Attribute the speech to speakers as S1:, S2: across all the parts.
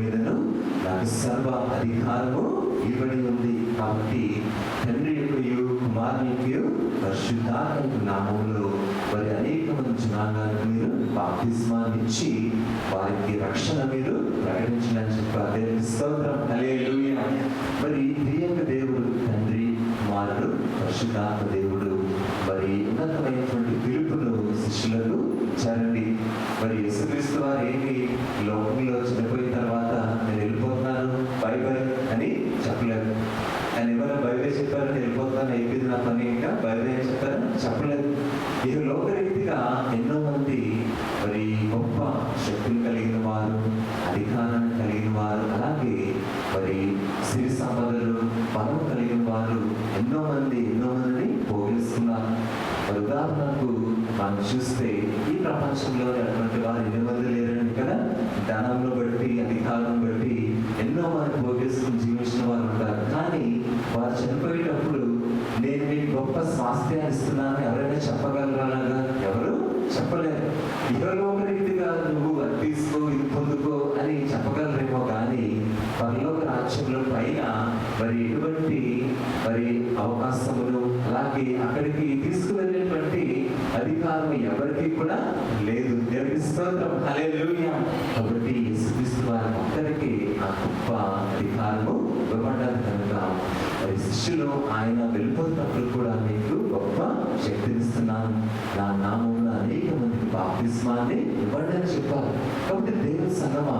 S1: మీదను నాకు సర్వ అధికారము ఇవ్వడి ఉంది. కాబట్టి తండ్రి యొక్క కుమారుని యొక్క పరిశుద్ధాత్మ నామంలో మరి అనేక మంది జనాంగానికి మీరు బాప్తిస్మాన్ని ఇచ్చి వారికి రక్షణ మీరు ప్రకటించడానికి చెప్పారు స్తోత్రం. మరి ప్రియంక దేవుడు తండ్రి కుమారుడు పరిశుద్ధాత్మ దేవుడు మరి ఉన్నతమైనటువంటి పిలుపును శిష్యులకు స్వాస్థ్యాన్ని ఇస్తున్నానని ఎవరైనా చెప్పగలరా ఎవరు చెప్పలేరు. ఇహలోక రీతిగా నువ్వు అది తీసుకో ఇది పొందుకో అని చెప్పగలరేమో కానీ పరలోక రాజ్యంలో పైన మరి ఎటువంటి మరి అవకాశములు అలాగే అక్కడికి తీసుకువెళ్ళేటువంటి అధికారం ఎవరికి కూడా లేదు. దేవుని స్తోత్రం. హల్లెలూయా. కాబట్టి యేసుక్రీస్తు వారి ఒక్కరికి ఆ గొప్ప అధికారము సృష్టిలో ఆయన వెళ్ళిపోతున్నప్పుడు కూడా మీకు గొప్ప శక్తినిస్తున్నాను. నా నామంలో అనేక మందికి బాప్తిస్మాన్ని ఇవ్వండి అని చెప్పారు కాబట్టి దేవుని సంగమ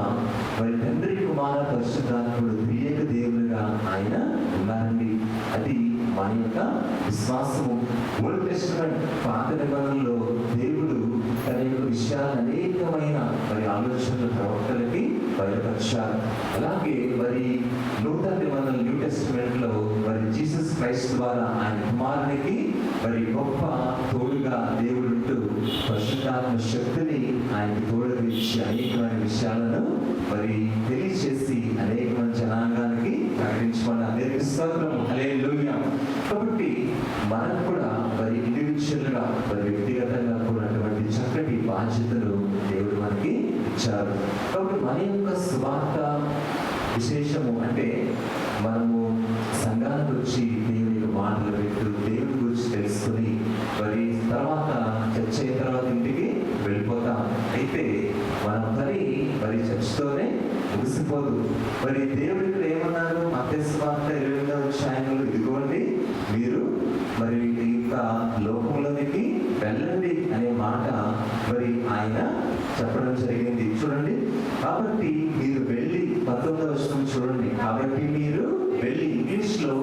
S1: మరి తండ్రి కుమార పరిశుద్ధాత్ముడు త్రియేక దేవులుగా ఆయన ఉన్నారండి. అది మన యొక్క విశ్వాసము. ఓల్డ్ టెస్టిమెంట్ పాత నిబంధనలో దేవుడు తన యొక్క విషయాలు అనేకమైన మరి ఆలోచనలు ప్రవక్తలకి బయటపరిచారు అలాగే మరి నూతన నిబంధనలు న్యూ టెస్టిమెంట్లో క్రైస్ట్ ద్వారా ఆయన కుమారునికి మరి గొప్ప తోడుగా దేవుడుంటూ పరిశుద్ధాత్మ శక్తిని ఆయనకి తోడుగా ఇచ్చి అనేకమైన విషయాలను మరి తెలియచేసి అనేక మంది జనాంగానికి ప్రకటించమని అందరికీ స్తోత్రం. హల్లెలూయా. కాబట్టి మనం కూడా మరి ఇండివిజువల్గా మరి వ్యక్తిగతంగా కూడినటువంటి చక్కటి బాధ్యతలు దేవుడు మనకి ఇచ్చారు. కాబట్టి మన యొక్క స్వార్థ తర్వాత చర్చ అయిన తర్వాత ఇంటికి వెళ్ళిపోతాం. అయితే మన పని మరి చర్చతోనే ముగిసిపోదు. మరి దేవుడు ఇక్కడ ఏమన్నారు మధ్యస్వార్త ఇరవై ఎనిమిదవ అధ్యాయంలో ఇదిగోండి మీరు మరి ఈ యొక్క లోకంలోనికి వెళ్ళండి అనే మాట మరి ఆయన చెప్పడం జరిగింది. చూడండి కాబట్టి మీరు వెళ్ళి పంతొమ్మిదవ వచనం చూడండి. కాబట్టి మీరు వెళ్ళి ఇంగ్లీష్లో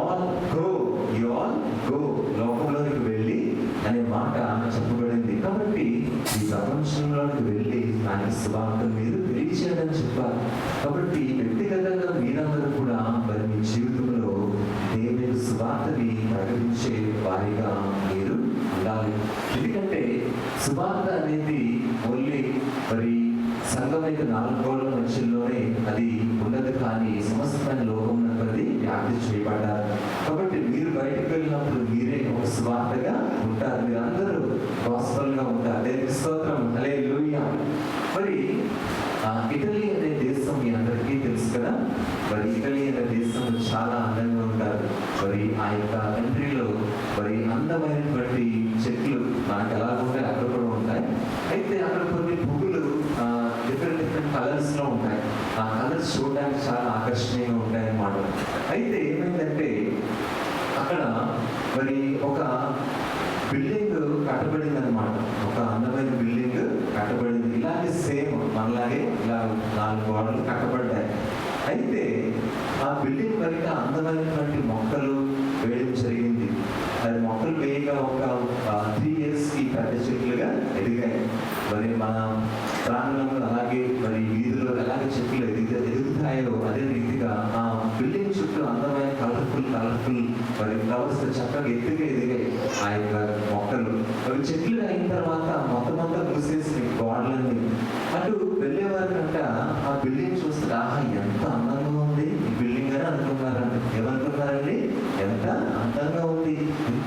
S1: ఆల్ గో ఆల్ గో లోకంలోనికి వెళ్ళి అనే మాట చెప్పబడింది కాబట్టి ఈ ప్రపంచంలోకి వెళ్ళి ఆయన సువార్త మీరు పిలిచాడని చెప్పారు కాబట్టి వ్యక్తిగతంగా మీరందరూ కూడా మరి మీ జీవితంలో దేవుని సువార్తని ప్రకటించే వారిగా మీరు ఉండాలి ఎందుకంటే సువార్త అనేది ఓన్లీ మరి సంఘం యొక్క నాలుగు గోడల మధ్యలోనే అది ఉండదు కానీ సమస్తమైన లోకం అది వ్యాప్తి చేయబడ్డారు కాబట్టి మీరు బయటకు వెళ్ళినప్పుడు మీరే ఒక స్వార్థగా ఉంటారు మీరు అందరూ గాస్పల్గా ఉంటారు దేవునికి స్తోత్రం అలే మరి ఆ, ఇటలీ అనే దేశం మీ అందరికీ తెలుసు కదా మరి ఇటలీ అనే దేశం చాలా అందంగా ఉంటారు మరి ఆ యొక్క కంట్రీలో మరి అందమైనటువంటి చెట్లు మనకు ఎలా ఉంటాయి అక్కడ కూడా ఉంటాయి అయితే అక్కడ కొన్ని పువ్వులు డిఫరెంట్ డిఫరెంట్ కలర్స్లో ఉంటాయి ఆ కలర్స్ చూడడానికి చాలా ఆకర్షణీయంగా ఉంటాయి అన్నమాట అయితే ఏమైందంటే అక్కడ మరి ఒక బిల్డింగ్ కట్టబడింది అనమాట ఒక అందమైన బిల్డింగ్ కట్టబడింది. ఇలాగే సేమ్ మనలాగే ఇలా నాలుగు గోడలు కట్టబడ్డాయి. అయితే ఆ బిల్డింగ్ వెనక అందమైన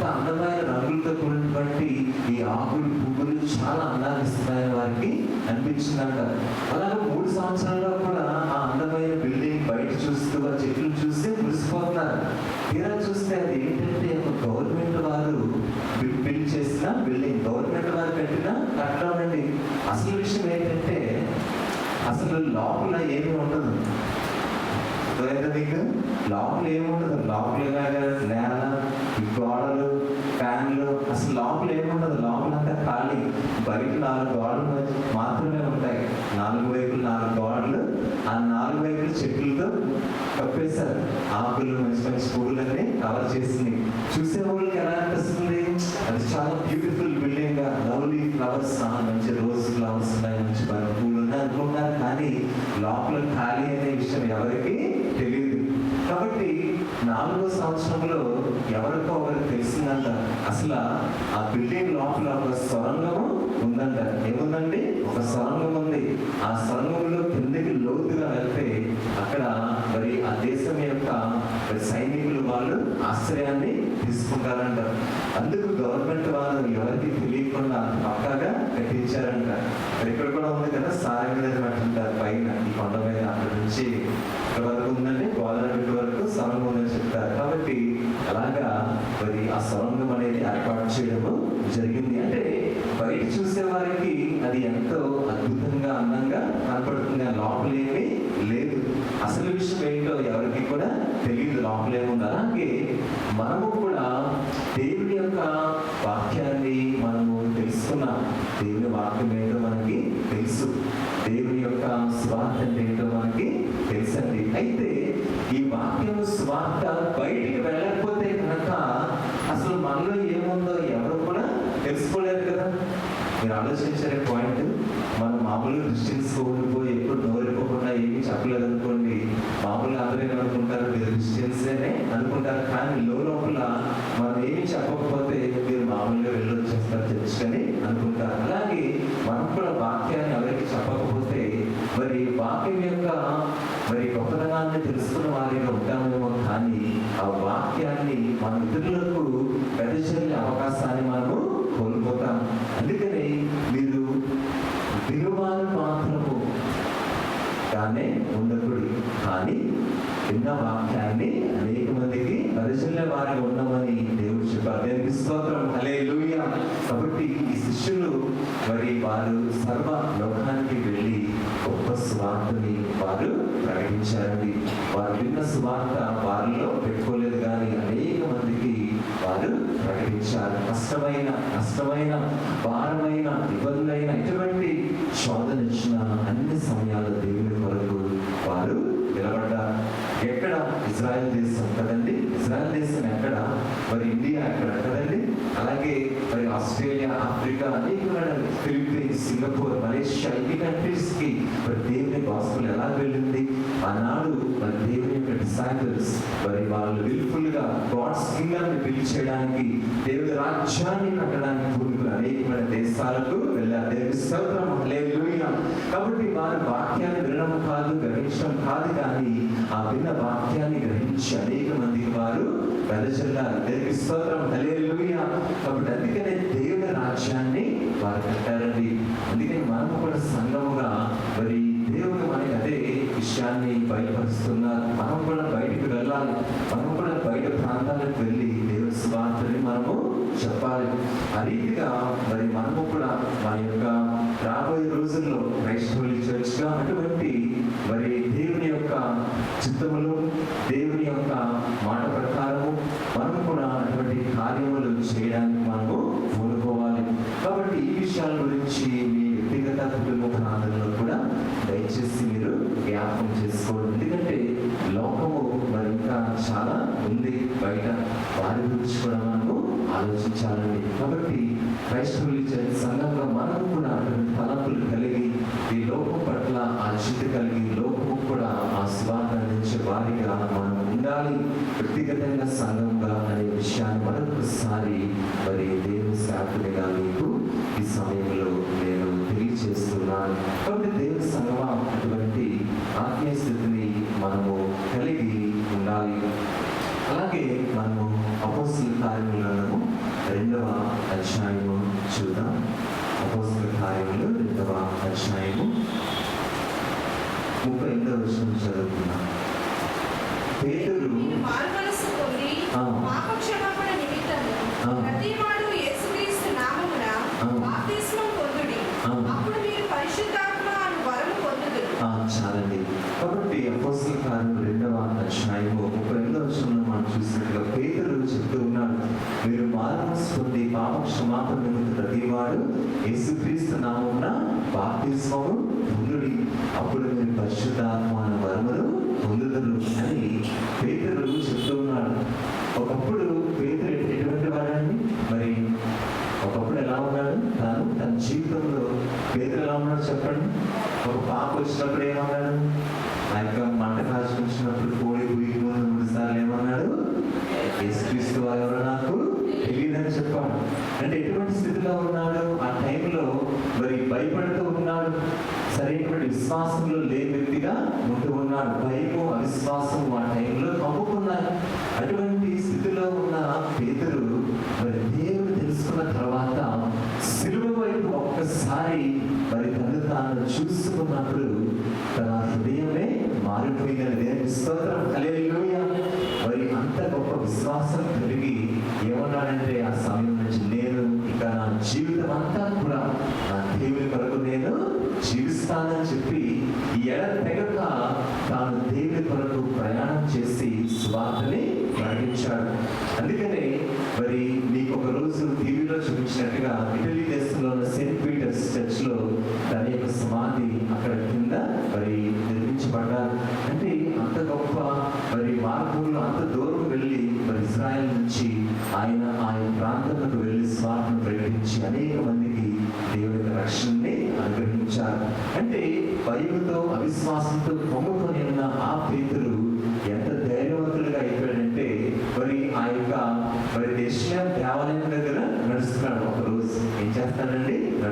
S1: చాలా అందమైన రంగులతో కూడినటువంటి ఈ ఆకులు పువ్వులు చాలా అందాన్ని ఇస్తున్నాయని వారికి అనిపించిందంట. అలాగే మూడు సంవత్సరాల్లో కూడా ఆ అందమైన బిల్డింగ్ బయట చూస్తూ ఆ చెట్లు చూస్తే మురిసిపోతున్నారు. తీరా చూస్తే అది ఏంటంటే ఒక గవర్నమెంట్ వారు బిల్డ్ చేసిన బిల్డింగ్. గవర్నమెంట్ వారు కట్టిన కట్టడం అసలు విషయం ఏంటంటే అసలు లోపల ఏమీ ఉండదు. అర్థమైందా మీకు లోపల ఏముండదు. లోపల నేల ఈ గోడలు ఫ్యాన్లు అసలు లోపల ఏముండదు. లోపల అంతా ఖాళీ. బయట నాలుగు గోడలు మాత్రమే ఉంటాయి. నాలుగు వైపులు నాలుగు గోడలు ఆ నాలుగు వైపులు చెట్లతో కప్పేశారు. ఆకులు మంచి మంచి పువ్వులన్నీ కవర్ చేసింది. చూసే వాళ్ళకి ఎలా అనిపిస్తుంది? అది చాలా బ్యూటిఫుల్ బిల్డింగ్ లవ్లీ ఫ్లవర్స్ మంచి రోజ్ ఫ్లవర్స్ ఉన్నాయి మంచి పూలు ఉన్నాయి అనుకుంటున్నారు కానీ లోపల ఖాళీ అనే విషయం ఎవరికి నాలుగో సంవత్సరంలో ఎవరికో ఒకరు తెలిసిందంట. అసలు ఆ బిల్డింగ్ లోపల ఒక సొరంగము ఉందంట. ఏముందండి? ఒక సొరంగం ఉంది. ఆ సొరంగంలో కిందకి లోతుగా వెళ్తే అక్కడ మరి ఆ దేశం యొక్క మరి సైనికులు వాళ్ళు ఆశ్రయాన్ని తీసుకుంటారంట. అందుకు గవర్నమెంట్ వాళ్ళు ఎవరికి తెలియకుండా పక్కాగా కట్టించారంట. మరి ఇక్కడ కూడా ఉంది కదా సారంగ అంటారు పైన ఈ కొండ మీద అక్కడ నుంచి ఆ సొరంగం అనేది ఏర్పాటు చేయడము జరిగింది. అంటే బయట చూసే వారికి అది ఎంతో అద్భుతంగా అందంగా కనపడుతుంది. ఆ లోపల లేదు. అసలు విషయం ఏంటో ఎవరికి కూడా తెలియదు. లోపలేముంది అలాగే మనము కూడా దేవుని యొక్క వాక్యాన్ని మనము తెలుసుకున్నాం. దేవుని వాక్యం ఏంటో మనకి తెలుసు. దేవుని యొక్క స్వార్థ ఏంటో మనకి తెలుసండి. అయితే ఈ వాక్యం స్వార్థ బయటికి వెళ్ళ కనుక అసలు మనలో ఏముందో ఎవరు కూడా తెలుసుకోలేరు కదా మీరు ఆలోచించే పాయింట్ మనం మామూలు క్రిస్టియన్స్ ఉండిపోయి ఎప్పుడు నోరిపోకుండా ఏమీ చెప్పలేదు అనుకోండి మామూలు అందరూ అనుకుంటారు మీరు క్రిస్టియన్సేనే అనుకుంటారు. కానీ లో లోపల మనం ఏమి చెప్పకపోతే మీరు మామూలుగా వెళ్ళొచ్చేస్తారు తెలుసుకొని అనుకుంటారు. అలాగే మనం కూడా వాక్యాన్ని ఎవరికి చెప్పకపోతే మరి వాక్యం యొక్క మరి గొప్పతనాన్ని తెలుసుకున్న వారిగా ఉంటామేమో కానీ ఆ వాక్యాన్ని మన ఇతరులకు కష్టమైన కష్టమైన భారమైన ఇబ్బందులైన ఎటువంటి శోధన ఇచ్చిన అన్ని సమయాల దేవుని కొరకు వారు నిలబడ్డారు. ఎక్కడ? ఇజ్రాయెల్ దేశం కదండి. ఇజ్రాయెల్ దేశం ఎక్కడ? మరి ఇండియా ఎక్కడ కదండి? అలాగే మరి ఆస్ట్రేలియా ఆఫ్రికా అనేక ఫిలిప్పీన్స్ సింగపూర్ మలేషియా ఇన్ని కంట్రీస్కి మరి దేవుని గాస్పుల్ ఎలా వెళ్ళింది? ఆనాడు మరి దేవుని డిసైపుల్స్ మరి వాళ్ళు విల్ఫుల్గా గాడ్స్ కింగ్డమ్ బిల్డ్ చేయడానికి దేవుడి రాజ్యాన్ని కట్టడానికి పూర్వీకులు అనేకమైన దేశాలకు వెళ్ళారు. దేవుడి స్తోత్రం హల్లెలూయా. కాబట్టి వారు వాక్యాన్ని వినడం కాదు గ్రహించడం కాదు కానీ ఆ విన్న వాక్యాన్ని గ్రహించి అనేక మంది వారు వెదజల్లారు. దేవుడి స్తోత్రం హల్లెలూయా. కాబట్టి అందుకనే దేవుడి రాజ్యాన్ని వారు కట్టారండి. అందుకని మనము కూడా సంఘముగా మరి దేవుడు మనకి అదే విషయాన్ని బయలుపరుస్తున్నారు వెళ్ళాలి మనం కూడా బయట ప్రాంతాలకు వెళ్ళి దేవుని స్వార్థని మనము చెప్పాలి. ఆ రీతిగా మరి మనము కూడా మన యొక్క రాబోయే రోజుల్లో క్రైస్తవులు చర్చ్గా అటువంటి మరి దేవుని యొక్క చిత్తములు దేవుని ఆలోచించాలండి. కాబట్టి క్రైస్తవులు చర్చ్ సంఘంలో మనం కూడా అటువంటి తలపులు కలిగి ఈ లోకం పట్ల ఆ చిత్త కలిగి లోకము కూడా ఆ స్వార్థ అందించే వారిగా మనం ఉండాలి. వ్యక్తిగతంగా సంఘంగా అనే విషయాన్ని మరొకసారి మరి దేవుని శాఖగా మీకు ఈ సమయంలో నేను తెలియజేస్తున్నాను. కాబట్టి దేవుని సంఘం అధ్యాయము ముప్పై ఎనిమిదవ వచనం చదువుతున్నాం పేతురు
S2: నేను మారుమనస్సు పొంది
S1: ఆ.
S2: పాపక్షమాపణ నిమిత్తము
S1: ఆ.
S2: ప్రతివాడు యేసుక్రీస్తు నామమున
S1: ఆ.
S2: బాప్తిస్మం పొందుడి
S1: ఆ.
S2: అప్పుడు మీరు పరిశుద్ధాత్మ అను వరము పొందుదురు
S1: ఆ, చాలండి అపోస్తుల కార్యం రెండవ అధ్యాయము ముప్పై ఎనిమిదవ వచనంలో మనం చూసినట్టుగా పేదలు చెప్తూ ఉన్నాడు మీరు మారమస్ పొంది పాప క్షమాపణ నిమిత్తం ప్రతివాడు యేసుక్రీస్తు నామమున బాప్తిస్మము పొందుడి అప్పుడు మీరు పరిశుద్ధాత్మాన వరములు పొందుదరు అని పేదలు చెప్తూ ఉన్నాడు. ఒకప్పుడు పేదలు ఎటువంటి వాడండి మరి ఒకప్పుడు ఎలా ఉన్నాడు? తాను తన జీవితంలో పేదలు ఎలా ఉన్నాడు చెప్పండి? ఒక పాప వచ్చినప్పుడు ఏమన్నా సరైనటువంటి విశ్వాసంలో లేని వ్యక్తిగా ఉంటూ ఉన్నాడు. భయము అవిశ్వాసం ఆ టైంలో కమ్ముకున్నారు అటువంటి స్థితిలో ఉన్న పేదలు మరి దేవుడు తెలుసుకున్న తర్వాత సిలువ వైపు ఒక్కసారి మరి తను తాను చూసుకున్నప్పుడు తన హృదయమే మారిపోయిందని దేవుని స్తోత్రం. ఈ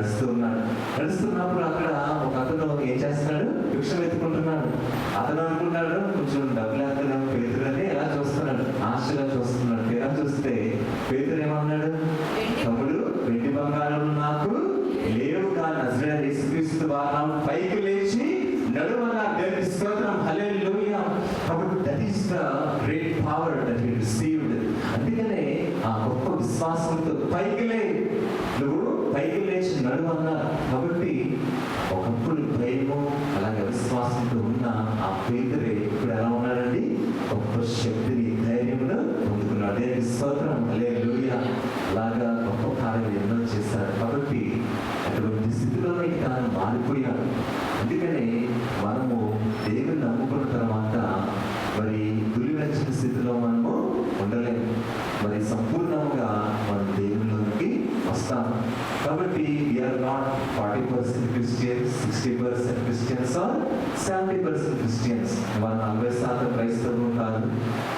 S1: చేస్తాడండి నడుస్తూ ఉన్నాడు నడుస్తున్నప్పుడు అక్కడ ఒక అతను ఏం చేస్తున్నాడు? భిక్ష వెతుకుంటున్నాడు అతను అనుకున్నాడు కొంచెం డబ్బులు వేస్తున్నాడు పేతులని ఎలా చూస్తున్నాడు? ఆశగా చూస్తున్నాడు. తీరా చూస్తే పేతురు ఏమన్నాడు? తమ్ముడు వెండి బంగారం నాకు లేవు కానీ నజరేయుడైన యేసుక్రీస్తు వారు పైకి లేచి నడుమన దేవుని స్తోత్రం. హల్లెలూయా. కాబట్టి that is the great power that he received అందుకనే ఆ గొప్ప విశ్వాసంతో పైకి లే నువ్వు పైకి లేచి కాబట్టి ఒకప్పుడు భయము అలాగే విశ్వాసంతో ఉన్న ఆ పేదరే ఇప్పుడు ఎలా ఉన్నాడండి? గొప్ప శక్తిని ధైర్యమును పొందుకున్నాడు. దేవుని స్తోత్రం. హల్లెలూయా. అలాగా గొప్ప కార్యం ఎన్నో చేశారు కాబట్టి అటువంటి స్థితిలోనే తాను మారిపోయాడు. అందుకనే మనము దేవుని నమ్ముకున్న తర్వాత మరి గురి స్థితిలో మనం కాబట్టి we are not forty percent Christians sixty percent Christians or seventy percent Christians మన నలభై శాతం క్రైస్తవులు కాదు.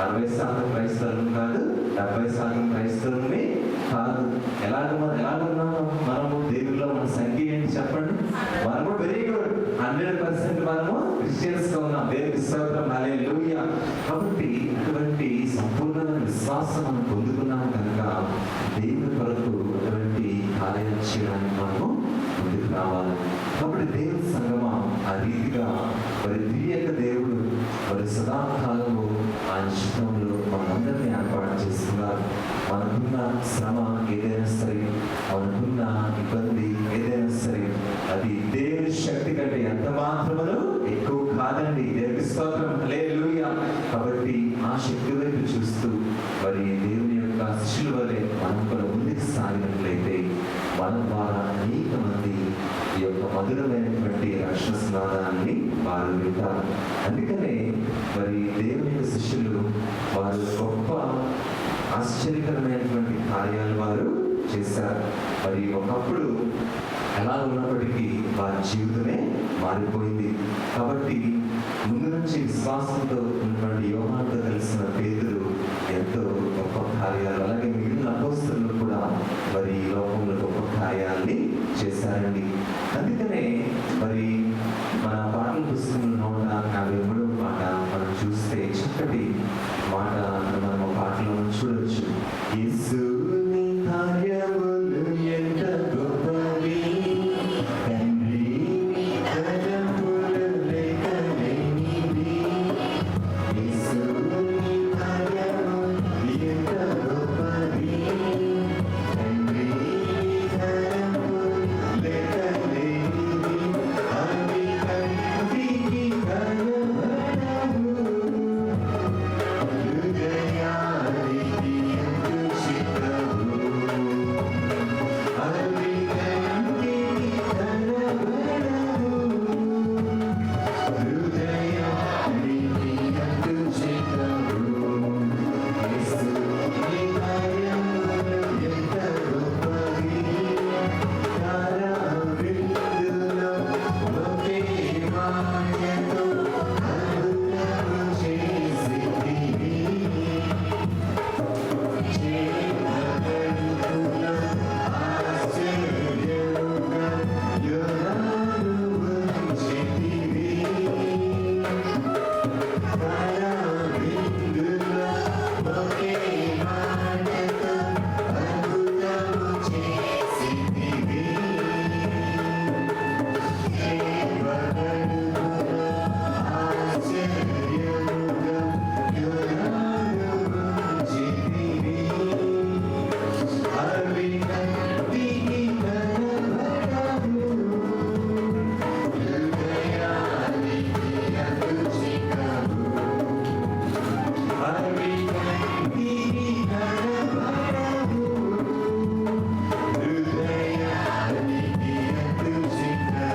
S1: అరవై శాతం క్రైస్తవులు కాదు. డెబ్బై శాతం క్రైస్తవుల్ని కాదు. ఎలాగ మనం ఎలాగ మనము దేవుల్లో మన సంఖ్య ఏంటి చెప్పండి? మనము వెరీ గుడ్ హండ్రెడ్ పర్సెంట్ మనము క్రిస్టియన్స్గా ఉన్నాం. దేవుని స్తోత్రం. లూయ కాబట్టి అటువంటి సంపూర్ణ విశ్వాసం మనం పొందుకున్నాం కనుక దేవుని కొరకు కార్యాలు మనము ముందుకు రావాలి. కాబట్టి దేవుని సంగమ ఆ రీతిగా మరి దివ్యక దేవుడు మరి సదాకాలము ఆయన చిత్రంలో మనందరినీ ఏర్పాటు చేస్తున్నారు మనకున్న శ్రమ ఏదైనా సరే మనకున్న ఇబ్బంది ఏదైనా సరే అది దేవుని శక్తి కంటే ఎంత మాత్రమను ఎక్కువ కాదండి. దేవుని స్తోత్రం. లేదు కాబట్టి ఆ శక్తి వైపు చూస్తూ మరి దేవుని యొక్క శిష్యుల వలె మనం కూడా ముందుకు సాగినట్లయితే మన ద్వారా అనేక మంది ఈ యొక్క మధురమైనటువంటి రక్షణ స్నానాన్ని వారు వింటారు. అందుకనే మరి దేవుని యొక్క శిష్యులు వారు గొప్ప ఆశ్చర్యకరమైనటువంటి కార్యాలు వారు చేశారు. మరి ఒకప్పుడు ఎలా ఉన్నప్పటికీ వారి జీవితమే మారిపోయింది. కాబట్టి ముందు నుంచి విశ్వాసంతో